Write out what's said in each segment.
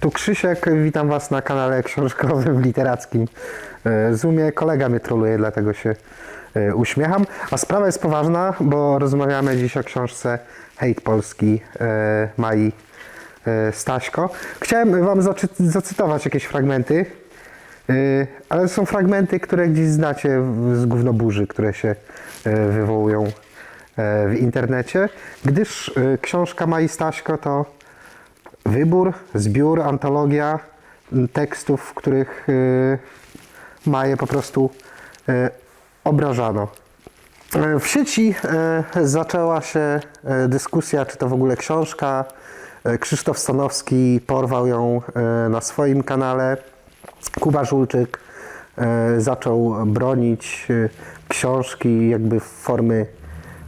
Tu Krzysiek, witam Was na kanale książkowym literackim e, Zoomie. Kolega mnie troluje, dlatego się e, uśmiecham. A sprawa jest poważna, bo rozmawiamy dziś o książce Hejt Polski Mai Staśko. Chciałem Wam zacytować jakieś fragmenty, ale są fragmenty, które gdzieś znacie z gównoburzy, które się wywołują w internecie, gdyż książka Mai Staśko to wybór, zbiór, antologia tekstów, w których y, Maję po prostu y, obrażano. E, W sieci zaczęła się dyskusja, czy to w ogóle książka. Krzysztof Stanowski porwał ją na swoim kanale. Kuba Żulczyk zaczął bronić książki jakby w formy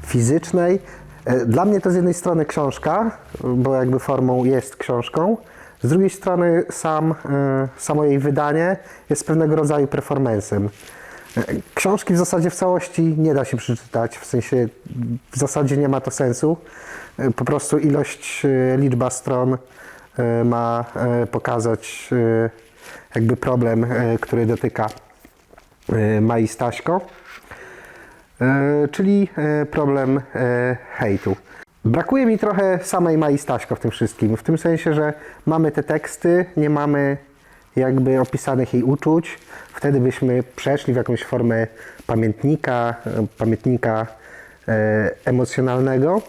fizycznej. E, Dla mnie to z jednej strony książka, bo jakby formą jest książką. Z drugiej strony sam, e, samo jej wydanie jest pewnego rodzaju performancem. E, Książki w zasadzie w całości nie da się przeczytać, w sensie w zasadzie nie ma to sensu. Po prostu ilość, liczba stron ma pokazać jakby problem, który dotyka Mai Staśko. E, czyli e, problem e, hejtu. Brakuje mi trochę samej Mai Staśko w tym wszystkim, w tym sensie, że mamy te teksty, nie mamy jakby opisanych jej uczuć, wtedy byśmy przeszli w jakąś formę pamiętnika, pamiętnika emocjonalnego.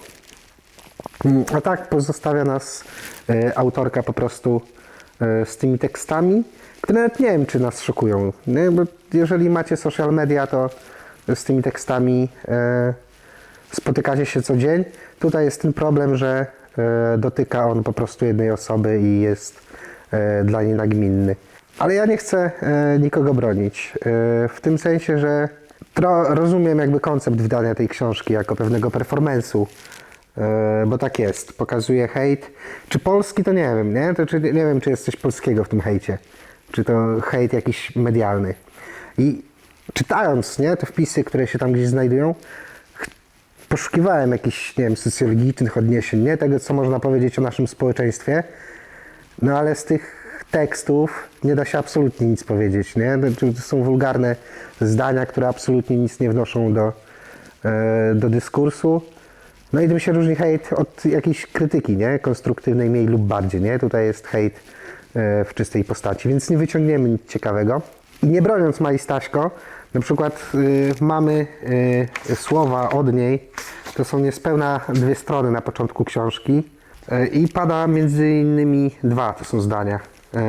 Mm, A tak pozostawia nas autorka po prostu z tymi tekstami, które nawet nie wiem, czy nas szokują. Bo jeżeli macie social media, to z tymi tekstami e, spotykacie się co dzień. Tutaj jest ten problem, że e, dotyka on po prostu jednej osoby i jest e, dla niej nagminny. Ale ja nie chcę nikogo bronić. W tym sensie, że rozumiem jakby koncept wydania tej książki jako pewnego performance'u. Bo tak jest, pokazuje hejt. Czy polski to nie wiem, nie? To czy, nie wiem, czy jest coś polskiego w tym hejcie. Czy to hejt jakiś medialny. I czytając, nie, te wpisy, które się tam gdzieś znajdują, poszukiwałem jakichś, nie wiem, socjologicznych odniesień, nie? Tego, co można powiedzieć o naszym społeczeństwie. No ale z tych tekstów nie da się absolutnie nic powiedzieć, nie? To- To są wulgarne zdania, które absolutnie nic nie wnoszą do, e, do dyskursu. No i tym się różni hejt od jakiejś krytyki, nie? Konstruktywnej, mniej lub bardziej, nie? Tutaj jest hejt e, w czystej postaci, więc nie wyciągniemy nic ciekawego. I nie broniąc Mai Staśko, na przykład y, mamy y, słowa od niej, to są niespełna dwie strony na początku książki y, i pada między innymi dwa, to są zdania,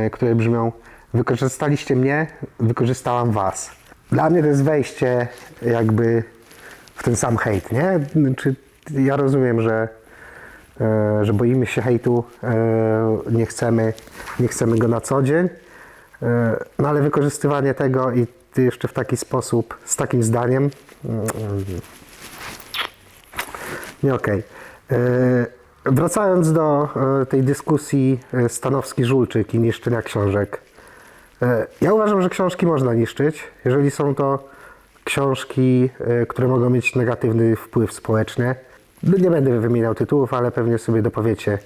y, które brzmią wykorzystaliście mnie, wykorzystałam was. Dla mnie to jest wejście jakby w ten sam hejt, nie? Czy ja rozumiem, że, e, że boimy się hejtu, e, nie chcemy, nie chcemy go na co dzień, no ale wykorzystywanie tego i ty jeszcze w taki sposób, z takim zdaniem, mm, nie okej. E, Wracając do e, tej dyskusji e, Stanowski-Żulczyk i niszczenia książek. Ja uważam, że książki można niszczyć, jeżeli są to książki, które mogą mieć negatywny wpływ społecznie. No, Nie będę wymieniał tytułów, ale pewnie sobie dopowiecie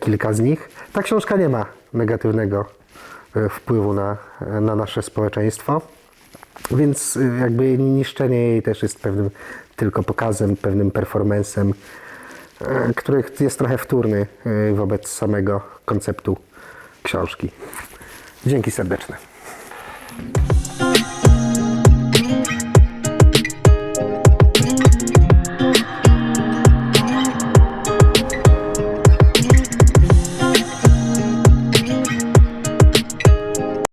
kilka z nich. Ta książka nie ma negatywnego wpływu na, na nasze społeczeństwo. Więc y, jakby niszczenie jej też jest pewnym tylko pokazem, pewnym performancem, y, który jest trochę wtórny wobec samego konceptu książki. Dzięki serdeczne.